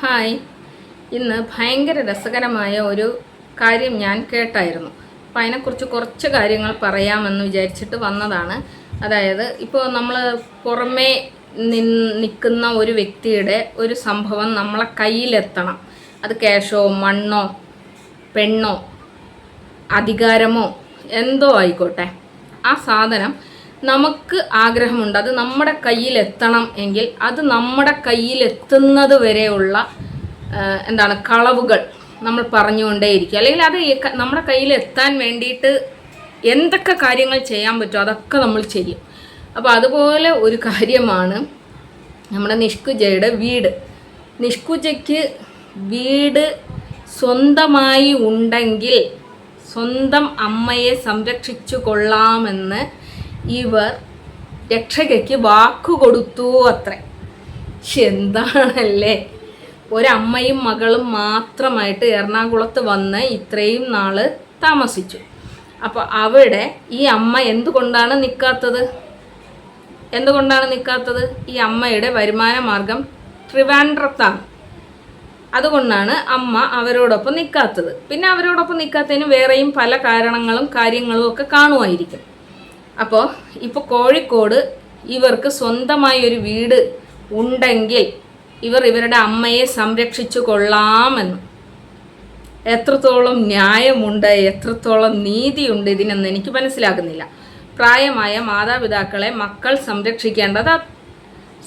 Hi. ഇന്ന് ഭയങ്കര രസകരമായ ഒരു കാര്യം ഞാൻ കേട്ടായിരുന്നു. അപ്പം അതിനെക്കുറിച്ച് കുറച്ച് കാര്യങ്ങൾ പറയാമെന്ന് വിചാരിച്ചിട്ട് വന്നതാണ്. അതായത് ഇപ്പോൾ നമ്മൾ പുറമേ നിൽക്കുന്ന ഒരു വ്യക്തിയുടെ ഒരു സംഭവം നമ്മളെ കയ്യിലെത്തണം. അത് ക്യാഷോ മണ്ണോ പെണ്ണോ അധികാരമോ എന്തോ ആയിക്കോട്ടെ. ആ സാധനം നമുക്ക് ആഗ്രഹമുണ്ട്. അത് നമ്മുടെ കയ്യിൽ എത്തണം എങ്കിൽ അത് നമ്മുടെ കയ്യിൽ എത്തുന്നത് വരെയുള്ള എന്താണ് കളവുകൾ നമ്മൾ പറഞ്ഞുകൊണ്ടേയിരിക്കും. അല്ലെങ്കിൽ അത് നമ്മുടെ കയ്യിൽ എത്താൻ വേണ്ടിയിട്ട് എന്തൊക്കെ കാര്യങ്ങൾ ചെയ്യാൻ പറ്റുമോ അതൊക്കെ നമ്മൾ ചെയ്യും. അപ്പോൾ അതുപോലെ ഒരു കാര്യമാണ് നമ്മുടെ നിഷ്കുജയുടെ വീട്. നിഷ്കുജയ്ക്ക് വീട് സ്വന്തമായി ഉണ്ടെങ്കിൽ സ്വന്തം അമ്മയെ സംരക്ഷിച്ചു കൊള്ളാമെന്ന് ഇവർ രക്ഷകയ്ക്ക് വാക്കു കൊടുത്തു അത്രേ. എന്താണല്ലേ? ഒരമ്മയും മകളും മാത്രമായിട്ട് എറണാകുളത്ത് വന്ന് ഇത്രയും നാൾ താമസിച്ചു. അപ്പോൾ അവിടെ ഈ അമ്മ എന്തുകൊണ്ടാണ് നിൽക്കാത്തത് എന്തുകൊണ്ടാണ് നിൽക്കാത്തത് ഈ അമ്മയുടെ വരുമാന മാർഗം ട്രിവാൻഡ്രത്താണ്. അതുകൊണ്ടാണ് അമ്മ അവരോടൊപ്പം നിൽക്കാത്തത് പിന്നെ അവരോടൊപ്പം നിൽക്കാത്തതിന് വേറെയും പല കാരണങ്ങളും കാര്യങ്ങളും ഒക്കെ കാണുമായിരിക്കും. അപ്പോൾ ഇപ്പോൾ കോഴിക്കോട് ഇവർക്ക് സ്വന്തമായി ഒരു വീട് ഉണ്ടെങ്കിൽ ഇവർ ഇവരുടെ അമ്മയെ സംരക്ഷിച്ചു കൊള്ളാമെന്ന്. എത്രത്തോളം ന്യായമുണ്ട് എത്രത്തോളം നീതിയുണ്ട് ഇതിനെന്ന് എനിക്ക് മനസ്സിലാകുന്നില്ല. പ്രായമായ മാതാപിതാക്കളെ മക്കൾ സംരക്ഷിക്കേണ്ടത്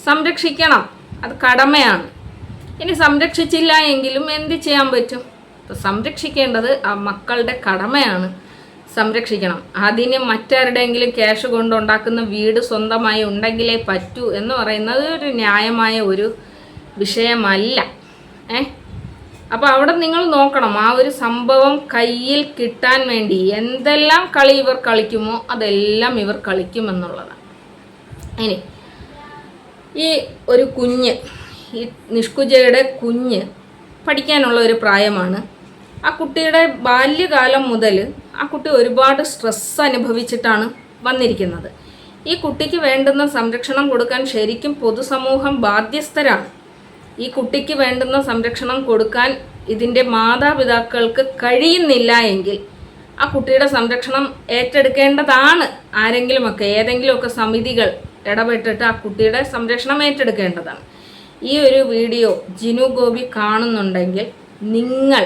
സംരക്ഷിക്കണം അത് കടമയാണ്. ഇനി സംരക്ഷിച്ചില്ല എങ്കിലും എന്ത് ചെയ്യാൻ പറ്റും? സംരക്ഷിക്കേണ്ടത് ആ മക്കളുടെ കടമയാണ്. സംരക്ഷിക്കണം. അതിന് മറ്റാരുടെയെങ്കിലും ക്യാഷ് കൊണ്ടുണ്ടാക്കുന്ന വീട് സ്വന്തമായി ഉണ്ടെങ്കിലേ പറ്റൂ എന്ന് പറയുന്നത് ഒരു ന്യായമായ ഒരു വിഷയമല്ല. ഏ? അപ്പോൾ അവിടെ നിങ്ങൾ നോക്കണം. ആ ഒരു സംഭവം കയ്യിൽ കിട്ടാൻ വേണ്ടി എന്തെല്ലാം കളി ഇവർ കളിക്കുമോ അതെല്ലാം ഇവർ കളിക്കുമെന്നുള്ളതാണ്. ഇനി ഈ ഒരു കുഞ്ഞ് ഈ നിഷ്കുജയുടെ കുഞ്ഞ് പഠിക്കാനുള്ള ഒരു പ്രായമാണ്. ആ കുട്ടിയുടെ ബാല്യകാലം മുതൽ ആ കുട്ടി ഒരുപാട് സ്ട്രെസ് അനുഭവിച്ചിട്ടാണ് വന്നിരിക്കുന്നത്. ഈ കുട്ടിക്ക് വേണ്ടുന്ന സംരക്ഷണം കൊടുക്കാൻ ശരിക്കും പൊതുസമൂഹം ബാധ്യസ്ഥരാണ്. ഈ കുട്ടിക്ക് വേണ്ടുന്ന സംരക്ഷണം കൊടുക്കാൻ ഇതിന്റെ മാതാപിതാക്കൾക്ക് കഴിയുന്നില്ല എങ്കിൽ ആ കുട്ടിയുടെ സംരക്ഷണം ഏറ്റെടുക്കേണ്ടതാണ്. ആരെങ്കിലുമൊക്കെ ഏതെങ്കിലുമൊക്കെ സമിതികൾ ഇടപെട്ടിട്ട് ആ കുട്ടിയുടെ സംരക്ഷണം ഏറ്റെടുക്കേണ്ടതാണ്. ഈ ഒരു വീഡിയോ ജിനു ഗോപി കാണുന്നുണ്ടെങ്കിൽ നിങ്ങൾ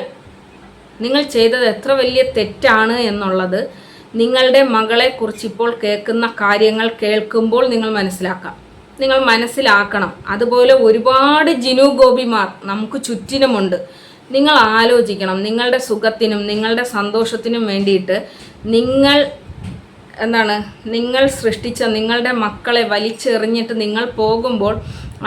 നിങ്ങൾ ചെയ്തത് എത്ര വലിയ തെറ്റാണ് എന്നുള്ളത് നിങ്ങളുടെ മകളെക്കുറിച്ച് ഇപ്പോൾ കേൾക്കുന്ന കാര്യങ്ങൾ കേൾക്കുമ്പോൾ നിങ്ങൾ മനസ്സിലാക്കാം. നിങ്ങൾ മനസ്സിലാക്കണം. അതുപോലെ ഒരുപാട് ജിനു ഗോപിമാർ നമുക്ക് ചുറ്റിനുമുണ്ട്. നിങ്ങൾ ആലോചിക്കണം. നിങ്ങളുടെ സുഖത്തിനും നിങ്ങളുടെ സന്തോഷത്തിനും വേണ്ടിയിട്ട് നിങ്ങൾ എന്താണ്? നിങ്ങൾ സൃഷ്ടിച്ച നിങ്ങളുടെ മക്കളെ വലിച്ചെറിഞ്ഞിട്ട് നിങ്ങൾ പോകുമ്പോൾ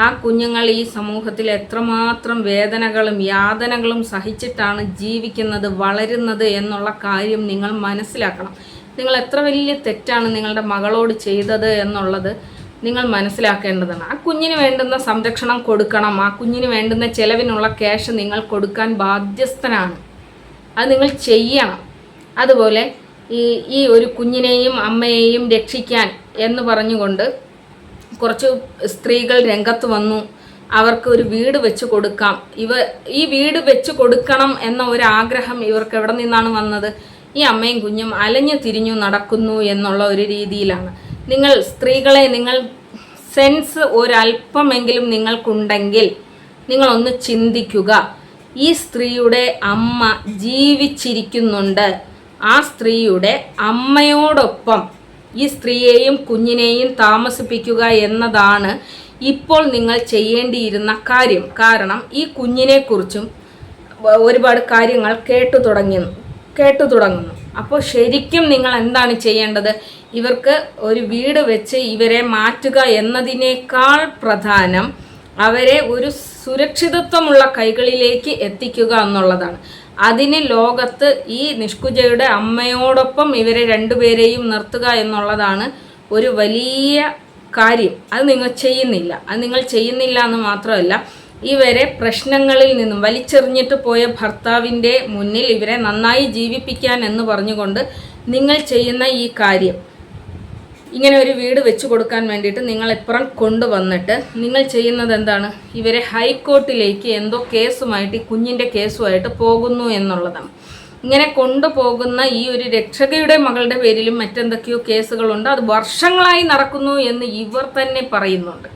ആ കുഞ്ഞുങ്ങൾ ഈ സമൂഹത്തിൽ എത്രമാത്രം വേദനകളും യാതനകളും സഹിച്ചിട്ടാണ് ജീവിക്കുന്നത് വളരുന്നത് എന്നുള്ള കാര്യം നിങ്ങൾ മനസ്സിലാക്കണം. നിങ്ങൾ എത്ര വലിയ തെറ്റാണ് നിങ്ങളുടെ മകളോട് ചെയ്തത് എന്നുള്ളത് നിങ്ങൾ മനസ്സിലാക്കേണ്ടതാണ്. ആ കുഞ്ഞിന് വേണ്ടുന്ന സംരക്ഷണം കൊടുക്കണം. ആ കുഞ്ഞിന് വേണ്ടുന്ന ചെലവിനുള്ള ക്യാഷ് നിങ്ങൾ കൊടുക്കാൻ ബാധ്യസ്ഥനാണ്. അത് നിങ്ങൾ ചെയ്യണം. അതുപോലെ ഈ ഈ ഒരു കുഞ്ഞിനെയും അമ്മയെയും രക്ഷിക്കാൻ എന്ന് പറഞ്ഞുകൊണ്ട് കുറച്ച് സ്ത്രീകൾ രംഗത്ത് വന്നു. അവർക്ക് ഒരു വീട് വെച്ച് കൊടുക്കാം. ഇവ ഈ വീട് വെച്ച് കൊടുക്കണം എന്ന ഒരു ആഗ്രഹം ഇവർക്ക് എവിടെ നിന്നാണ് വന്നത്? ഈ അമ്മയും കുഞ്ഞും അലഞ്ഞു തിരിഞ്ഞു നടക്കുന്നു എന്നുള്ള ഒരു രീതിയിലാണ്. നിങ്ങൾ സ്ത്രീകളെ നിങ്ങൾ സെൻസ് ഒരല്പമെങ്കിലും നിങ്ങൾക്കുണ്ടെങ്കിൽ നിങ്ങളൊന്ന് ചിന്തിക്കുക. ഈ സ്ത്രീയുടെ അമ്മ ജീവിച്ചിരിക്കുന്നുണ്ട്. ആ സ്ത്രീയുടെ അമ്മയോടൊപ്പം ഈ സ്ത്രീയെയും കുഞ്ഞിനെയും താമസിപ്പിക്കുക എന്നതാണ് ഇപ്പോൾ നിങ്ങൾ ചെയ്യേണ്ടിയിരുന്ന കാര്യം. കാരണം ഈ കുഞ്ഞിനെക്കുറിച്ചും ഒരുപാട് കാര്യങ്ങൾ കേട്ടു തുടങ്ങുന്നു കേട്ടു തുടങ്ങുന്നു. അപ്പോൾ ശരിക്കും നിങ്ങൾ എന്താണ് ചെയ്യേണ്ടത്? ഇവർക്ക് ഒരു വീട് വെച്ച് ഇവരെ മാറ്റുക എന്നതിനേക്കാൾ പ്രധാനം അവരെ ഒരു സുരക്ഷിതത്വമുള്ള കൈകളിലേക്ക് എത്തിക്കുക എന്നുള്ളതാണ്. അതിന് ലോകത്ത് ഈ നിഷ്കുജയുടെ അമ്മയോടൊപ്പം ഇവരെ രണ്ടുപേരെയും നിർത്തുക എന്നുള്ളതാണ് ഒരു വലിയ കാര്യം. അത് നിങ്ങൾ ചെയ്യുന്നില്ല. അത് നിങ്ങൾ ചെയ്യുന്നില്ല എന്ന് മാത്രമല്ല ഇവരെ പ്രശ്നങ്ങളിൽ നിന്നും വലിച്ചെറിഞ്ഞിട്ട് പോയ ഭർത്താവിന്റെ മുന്നിൽ ഇവരെ നന്നായി ജീവിപ്പിക്കാൻ എന്ന് പറഞ്ഞുകൊണ്ട് നിങ്ങൾ ചെയ്യുന്ന ഈ കാര്യം. ഇങ്ങനെ ഒരു വീട് വെച്ചു കൊടുക്കാൻ വേണ്ടിയിട്ട് നിങ്ങൾ ഇപ്പുറം കൊണ്ടുവന്നിട്ട് നിങ്ങൾ ചെയ്യുന്നത് എന്താണ്? ഇവരെ ഹൈക്കോർട്ടിലേക്ക് എന്തോ കേസുമായിട്ട് ഈ കുഞ്ഞിന്റെ കേസുമായിട്ട് പോകുന്നു എന്നുള്ളതാണ്. ഇങ്ങനെ കൊണ്ടുപോകുന്ന ഈ ഒരു രക്ഷകയുടെ മകളുടെ പേരിലും മറ്റെന്തൊക്കെയോ കേസുകളുണ്ട്. അത് വർഷങ്ങളായി നടക്കുന്നു എന്ന് ഇവർ തന്നെ പറയുന്നുണ്ട്.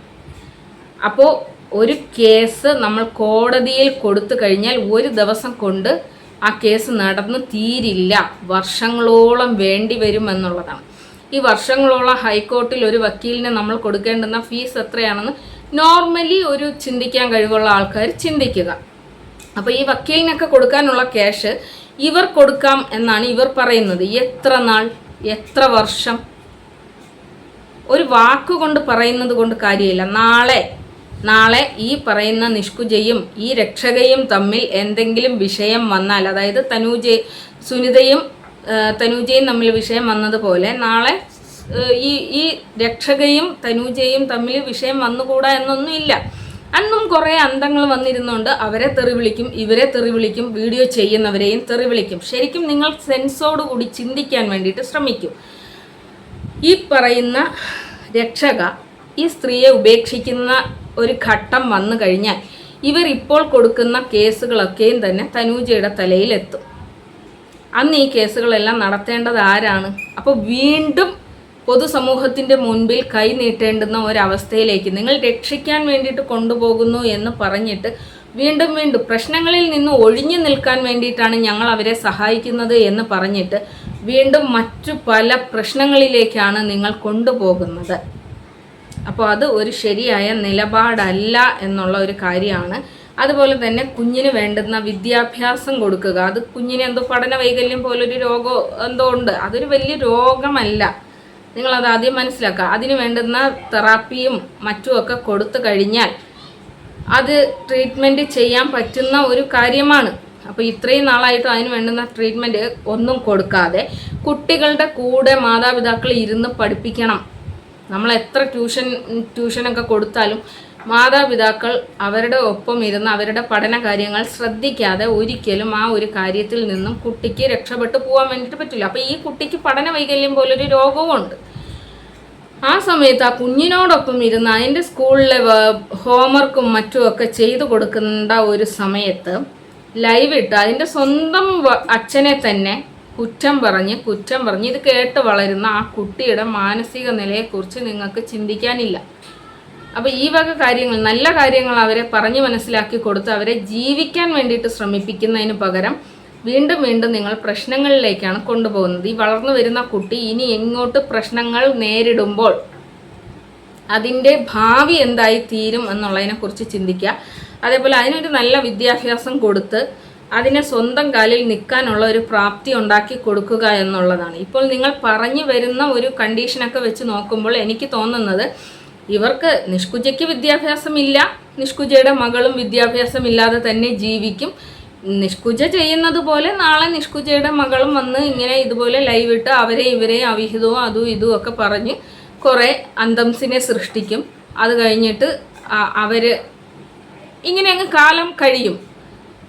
അപ്പോൾ ഒരു കേസ് നമ്മൾ കോടതിയിൽ കൊടുത്തു കഴിഞ്ഞാൽ ഒരു ദിവസം കൊണ്ട് ആ കേസ് നടന്നു തീരില്ല. വർഷങ്ങളോളം വേണ്ടി വരും എന്നുള്ളതാണ്. ഈ വർഷങ്ങളോളം ഹൈക്കോർട്ടിൽ ഒരു വക്കീലിന് നമ്മൾ കൊടുക്കേണ്ടുന്ന ഫീസ് എത്രയാണെന്ന് നോർമലി ഒരു ചിന്തിക്കാൻ കഴിവുള്ള ആൾക്കാർ ചിന്തിക്കുക. അപ്പോൾ ഈ വക്കീലിനൊക്കെ കൊടുക്കാനുള്ള ക്യാഷ് ഇവർ കൊടുക്കാം എന്നാണ് ഇവർ പറയുന്നത്. എത്ര നാൾ എത്ര വർഷം? ഒരു വാക്കുകൊണ്ട് പറയുന്നത് കൊണ്ട് കാര്യമില്ല. നാളെ നാളെ ഈ പറയുന്ന നിഷ്കുജയും ഈ രക്ഷകയും തമ്മിൽ എന്തെങ്കിലും വിഷയം വന്നാൽ അതായത് തനൂജ സുനിതയും തനൂജയും തമ്മിൽ വിഷയം വന്നതുപോലെ നാളെ ഈ ഈ രക്ഷകയും തനൂജയും തമ്മിൽ വിഷയം വന്നുകൂടാ എന്നൊന്നും ഇല്ല അന്നും കുറേ അന്തങ്ങൾ വന്നിരുന്നുകൊണ്ട് അവരെ തെറി വിളിക്കും ഇവരെ തെറി വിളിക്കും വീഡിയോ ചെയ്യുന്നവരെയും തെറി വിളിക്കും. ശരിക്കും നിങ്ങൾ സെൻസോടുകൂടി ചിന്തിക്കാൻ വേണ്ടിയിട്ട് ശ്രമിക്കും. ഈ പറയുന്ന രക്ഷക ഈ സ്ത്രീയെ ഉപേക്ഷിക്കുന്ന ഒരു ഘട്ടം വന്നു കഴിഞ്ഞാൽ ഇവർ ഇപ്പോൾ കൊടുക്കുന്ന കേസുകളൊക്കെയും തന്നെ തനൂജയുടെ തലയിലെത്തും. അന്ന് ഈ കേസുകളെല്ലാം നടത്തേണ്ടത് ആരാണ്? അപ്പോൾ വീണ്ടും പൊതുസമൂഹത്തിന്റെ മുൻപിൽ കൈ നീട്ടേണ്ടുന്ന ഒരവസ്ഥയിലേക്ക് നിങ്ങൾ രക്ഷിക്കാൻ വേണ്ടിയിട്ട് കൊണ്ടുപോകുന്നു എന്ന് പറഞ്ഞിട്ട് വീണ്ടും വീണ്ടും പ്രശ്നങ്ങളിൽ നിന്ന് ഒഴിഞ്ഞു നിൽക്കാൻ വേണ്ടിയിട്ടാണ് ഞങ്ങൾ അവരെ സഹായിക്കുന്നത് എന്ന് പറഞ്ഞിട്ട് വീണ്ടും മറ്റു പല പ്രശ്നങ്ങളിലേക്കാണ് നിങ്ങൾ കൊണ്ടുപോകുന്നത്. അപ്പോൾ അത് ഒരു ശരിയായ നിലപാടല്ല എന്നുള്ള ഒരു കാര്യമാണ് അതുപോലെ തന്നെ കുഞ്ഞിന് വേണ്ടുന്ന വിദ്യാഭ്യാസം കൊടുക്കുക. അത് കുഞ്ഞിന് എന്തോ പഠന വൈകല്യം പോലൊരു രോഗം എന്തോ ഉണ്ട്. അതൊരു വലിയ രോഗമല്ല. നിങ്ങളത് ആദ്യം മനസ്സിലാക്കുക. അതിന് വേണ്ടുന്ന തെറാപ്പിയും മറ്റുമൊക്കെ കൊടുത്തു കഴിഞ്ഞാൽ അത് ട്രീറ്റ്മെന്റ് ചെയ്യാൻ പറ്റുന്ന ഒരു കാര്യമാണ്. അപ്പോൾ ഇത്രയും നാളായിട്ടും അതിന് വേണ്ടുന്ന ട്രീറ്റ്മെന്റ് ഒന്നും കൊടുക്കാതെ കുട്ടികളുടെ കൂടെ മാതാപിതാക്കൾ ഇരുന്ന് പഠിപ്പിക്കണം. നമ്മൾ എത്ര ട്യൂഷൻ ട്യൂഷനൊക്കെ കൊടുത്താലും മാതാപിതാക്കൾ അവരുടെ ഒപ്പം ഇരുന്ന് അവരുടെ പഠന കാര്യങ്ങൾ ശ്രദ്ധിക്കാതെ ഒരിക്കലും ആ ഒരു കാര്യത്തിൽ നിന്നും കുട്ടിക്ക് രക്ഷപ്പെട്ടു പോകാൻ വേണ്ടിയിട്ട് പറ്റില്ല. അപ്പോൾ ഈ കുട്ടിക്ക് പഠന വൈകല്യം പോലൊരു രോഗവും ഉണ്ട് ആ സമയത്ത് ആ കുഞ്ഞിനോടൊപ്പം ഇരുന്ന് അതിന്റെ സ്കൂളിലെ ഹോംവർക്കും മറ്റുമൊക്കെ ചെയ്തു കൊടുക്കേണ്ട ഒരു സമയത്ത് ലൈവ് ഇട്ട് അതിന്റെ സ്വന്തം അച്ഛനെ തന്നെ കുറ്റം പറഞ്ഞ് കുറ്റം പറഞ്ഞ് ഇത് കേട്ട് വളരുന്ന ആ കുട്ടിയുടെ മാനസിക നിലയെക്കുറിച്ച് നിങ്ങൾക്ക് ചിന്തിക്കാനില്ല. അപ്പോൾ ഈ വക കാര്യങ്ങൾ നല്ല കാര്യങ്ങൾ അവരെ പറഞ്ഞു മനസ്സിലാക്കി കൊടുത്ത് അവരെ ജീവിക്കാൻ വേണ്ടിയിട്ട് ശ്രമിപ്പിക്കുന്നതിന് പകരം വീണ്ടും വീണ്ടും നിങ്ങൾ പ്രശ്നങ്ങളിലേക്കാണ് കൊണ്ടുപോകുന്നത്. ഈ വളർന്നു വരുന്ന കുട്ടി ഇനി എങ്ങോട്ട് പ്രശ്നങ്ങൾ നേരിടുമ്പോൾ അതിന്റെ ഭാവി എന്തായി തീരും എന്നുള്ളതിനെക്കുറിച്ച് ചിന്തിക്കുക. അതേപോലെ അതിനൊരു നല്ല വിദ്യാഭ്യാസം കൊടുത്ത് അതിനെ സ്വന്തം കാലിൽ നിൽക്കാനുള്ള ഒരു പ്രാപ്തി ഉണ്ടാക്കി കൊടുക്കുക എന്നുള്ളതാണ്. ഇപ്പോൾ നിങ്ങൾ പറഞ്ഞു വരുന്ന ഒരു കണ്ടീഷനൊക്കെ വെച്ച് നോക്കുമ്പോൾ എനിക്ക് തോന്നുന്നത് ഇവർക്ക് നിഷ്കുജയ്ക്ക് വിദ്യാഭ്യാസമില്ല. നിഷ്കുജയുടെ മകളും വിദ്യാഭ്യാസമില്ലാതെ തന്നെ ജീവിക്കും. നിഷ്കുജ ചെയ്യുന്നത് പോലെ നാളെ നിഷ്കുജയുടെ മകളും വന്ന് ഇങ്ങനെ ഇതുപോലെ ലൈവ് ഇട്ട് അവരെ ഇവരെ അവിഹിതവും അതും ഇതും ഒക്കെ പറഞ്ഞ് കുറേ അന്തംസിനെ സൃഷ്ടിക്കും. അത് കഴിഞ്ഞിട്ട് അവർ ഇങ്ങനെ അങ്ങ് കാലം കഴിയും.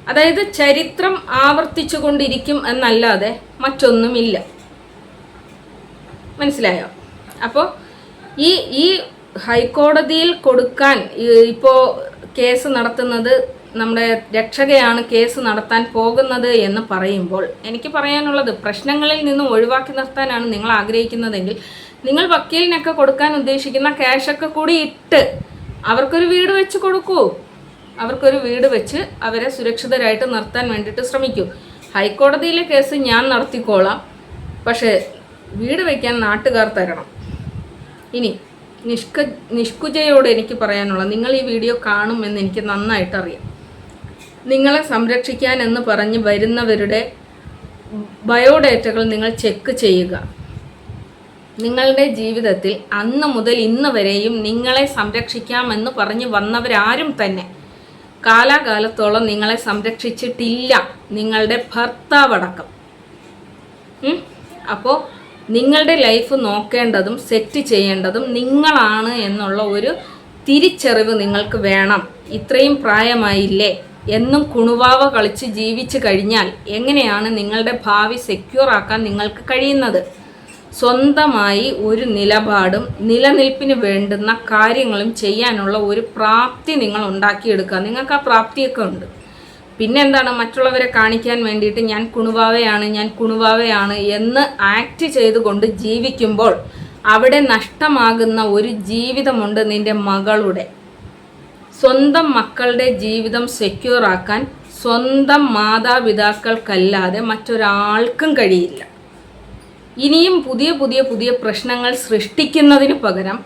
അതായത് ചരിത്രം ആവർത്തിച്ചു കൊണ്ടിരിക്കും എന്നല്ലാതെ മറ്റൊന്നുമില്ല. മനസ്സിലായോ? അപ്പോൾ ഈ ഈ ഹൈക്കോടതിയിൽ കൊടുക്കാൻ ഇപ്പോ ഇപ്പോൾ കേസ് നടത്തുന്നത് നമ്മുടെ രക്ഷകയാണ് കേസ് നടത്താൻ പോകുന്നത് എന്ന് പറയുമ്പോൾ എനിക്ക് പറയാനുള്ളത് പ്രശ്നങ്ങളിൽ നിന്നും ഒഴിവാക്കി നിർത്താനാണ് നിങ്ങൾ ആഗ്രഹിക്കുന്നതെങ്കിൽ നിങ്ങൾ വക്കീലിനൊക്കെ കൊടുക്കാൻ ഉദ്ദേശിക്കുന്ന ക്യാഷൊക്കെ കൂടി ഇട്ട് അവർക്കൊരു വീട് വെച്ച് കൊടുക്കൂ. അവർക്കൊരു വീട് വെച്ച് അവരെ സുരക്ഷിതരായിട്ട് നിർത്താൻ വേണ്ടിയിട്ട് ശ്രമിക്കൂ. ഹൈക്കോടതിയിലെ കേസ് ഞാൻ നടത്തിക്കോളാം. പക്ഷേ വീട് വയ്ക്കാൻ നാട്ടുകാർ തരണം. ഇനി നിഷ്ക നിഷ്കുജയോട് എനിക്ക് പറയാനുള്ള നിങ്ങൾ ഈ വീഡിയോ കാണുമെന്ന് എനിക്ക് നന്നായിട്ടറിയാം. നിങ്ങളെ സംരക്ഷിക്കാൻ എന്ന് പറഞ്ഞ് വരുന്നവരുടെ ബയോഡേറ്റകൾ നിങ്ങൾ ചെക്ക് ചെയ്യുക. നിങ്ങളുടെ ജീവിതത്തിൽ അന്ന് മുതൽ ഇന്ന് വരെയും നിങ്ങളെ സംരക്ഷിക്കാമെന്ന് പറഞ്ഞ് വന്നവരാരും തന്നെ കാലാകാലത്തോളം നിങ്ങളെ സംരക്ഷിച്ചിട്ടില്ല നിങ്ങളുടെ ഭർത്താവടക്കം. അപ്പോൾ നിങ്ങളുടെ ലൈഫ് നോക്കേണ്ടതും സെറ്റ് ചെയ്യേണ്ടതും നിങ്ങളാണ് എന്നുള്ള ഒരു തിരിച്ചറിവ് നിങ്ങൾക്ക് വേണം. ഇത്രയും പ്രായമായില്ലേ? എന്നും കുണുവാവ കളിച്ച് ജീവിച്ചു കഴിഞ്ഞാൽ എങ്ങനെയാണ് നിങ്ങളുടെ ഭാവി സെക്യൂർ ആക്കാൻ നിങ്ങൾക്ക് കഴിയുന്നത്? സ്വന്തമായി ഒരു നിലപാടും നിലനിൽപ്പിന് വേണ്ടുന്ന കാര്യങ്ങളും ചെയ്യാനുള്ള ഒരു പ്രാപ്തി നിങ്ങൾ ഉണ്ടാക്കിയെടുക്കുക. നിങ്ങൾക്ക് ആ പ്രാപ്തിയൊക്കെ ഉണ്ട്. പിന്നെ എന്താണ് മറ്റുള്ളവരെ കാണിക്കാൻ വേണ്ടിയിട്ട് ഞാൻ കുണുവാവയാണ് ഞാൻ കുണുവാവയാണ് എന്ന് ആക്ട് ചെയ്തുകൊണ്ട് ജീവിക്കുമ്പോൾ അവിടെ നഷ്ടമാകുന്ന ഒരു ജീവിതമുണ്ട് നിന്റെ മകളുടെ. സ്വന്തം മക്കളുടെ ജീവിതം സെക്യൂർ ആക്കാൻ സ്വന്തം മാതാപിതാക്കൾക്കല്ലാതെ മറ്റൊരാൾക്കും കഴിയില്ല. ഇനിയും പുതിയ പുതിയ പുതിയ പ്രശ്നങ്ങൾ സൃഷ്ടിക്കുന്നതിന് പകരം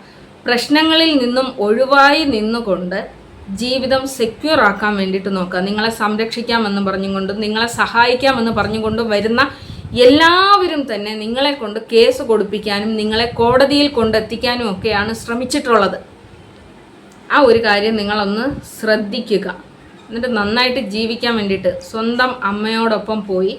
പ്രശ്നങ്ങളിൽ നിന്നും ഒഴിവായി നിന്നുകൊണ്ട് ജീവിതം സെക്യൂർ ആക്കാൻ വേണ്ടിയിട്ട് നോക്കുക. നിങ്ങളെ സംരക്ഷിക്കാമെന്ന് പറഞ്ഞുകൊണ്ടും നിങ്ങളെ സഹായിക്കാമെന്ന് പറഞ്ഞുകൊണ്ടും വരുന്ന എല്ലാവരും തന്നെ നിങ്ങളെ കൊണ്ട് കേസ് കൊടുപ്പിക്കാനും നിങ്ങളെ കോടതിയിൽ കൊണ്ടെത്തിക്കാനും ഒക്കെയാണ് ശ്രമിച്ചിട്ടുള്ളത്. ആ ഒരു കാര്യം നിങ്ങളൊന്ന് ശ്രദ്ധിക്കുക. എന്നിട്ട് നന്നായിട്ട് ജീവിക്കാൻ വേണ്ടിയിട്ട് സ്വന്തം അമ്മയോടൊപ്പം പോയി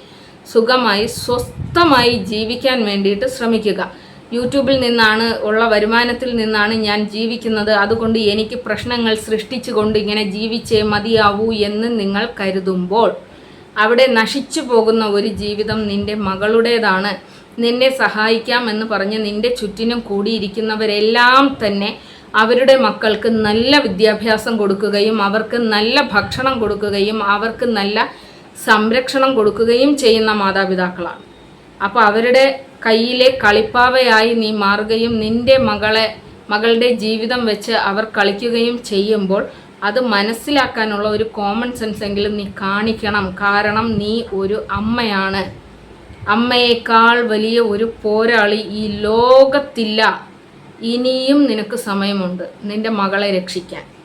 സുഖമായി സ്വസ്ഥമായി ജീവിക്കാൻ വേണ്ടിയിട്ട് ശ്രമിക്കുക. യൂട്യൂബിൽ നിന്നാണ് ഉള്ള വരുമാനത്തിൽ നിന്നാണ് ഞാൻ ജീവിക്കുന്നത്. അതുകൊണ്ട് എനിക്ക് പ്രശ്നങ്ങൾ സൃഷ്ടിച്ചുകൊണ്ട് ഇങ്ങനെ ജീവിച്ചേ മതിയാവൂ എന്ന് നിങ്ങൾ കരുതുമ്പോൾ അവിടെ നശിച്ചു പോകുന്ന ഒരു ജീവിതം നിന്റെ മകളുടേതാണ്. നിന്നെ സഹായിക്കാമെന്ന് പറഞ്ഞ് നിന്റെ ചുറ്റിനും കൂടിയിരിക്കുന്നവരെല്ലാം തന്നെ അവരുടെ മക്കൾക്ക് നല്ല വിദ്യാഭ്യാസം കൊടുക്കുകയും അവർക്ക് നല്ല ഭക്ഷണം കൊടുക്കുകയും അവർക്ക് നല്ല സംരക്ഷണം കൊടുക്കുകയും ചെയ്യുന്ന മാതാപിതാക്കളാണ്. അപ്പോൾ അവരുടെ കയ്യിലെ കളിപ്പാവയായി നീ മാറുകയും നിന്റെ മകളെ മകളുടെ ജീവിതം വെച്ച് അവർ കളിക്കുകയും ചെയ്യുമ്പോൾ അത് മനസ്സിലാക്കാനുള്ള ഒരു കോമൺ സെൻസ് എങ്കിലും നീ കാണിക്കണം. കാരണം നീ ഒരു അമ്മയാണ്. അമ്മയേക്കാൾ വലിയ ഒരു പോരാളി ഈ ലോകത്തില്ല. ഇനിയും നിനക്ക് സമയമുണ്ട് നിന്റെ മകളെ രക്ഷിക്കാൻ.